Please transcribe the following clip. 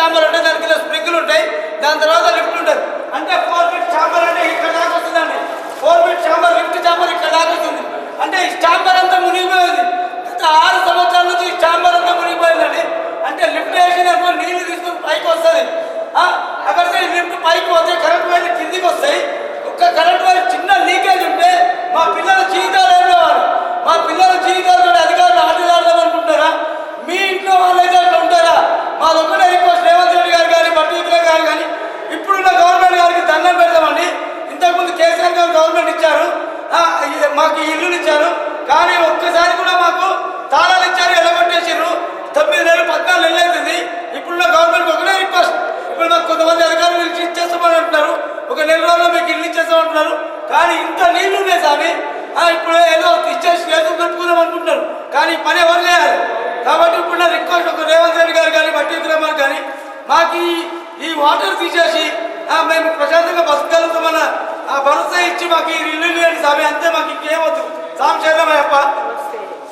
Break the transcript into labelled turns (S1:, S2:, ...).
S1: জামরটা তার ఒక నెల రోజుల్లో మీకు ఇల్లు ఇచ్చేస్తామంటున్నారు కానీ ఇంత నీళ్ళు ఉన్నాయి స్వామి. ఇప్పుడు ఏదో ఇచ్చేసి ఏదో కలుపుకుందాం అనుకుంటున్నారు. కానీ పని ఎవరు చేయాలి? కాబట్టి ఇప్పుడు నా రిక్వెస్ట్ ఒక రేవంత్ రెడ్డి గారు కానీ బట్టి విక్రమార్ కానీ మాకు ఈ- ఈ వాటర్ తీసేసి మేము ప్రశాంతంగా బతకగలుగుతామన్న ఆ భరోసా ఇచ్చి మాకు ఈ ఇల్లు లేని స్వామి. అంతే మాకు ఇంకేమొద్దు సాంశేరమయ్యప్ప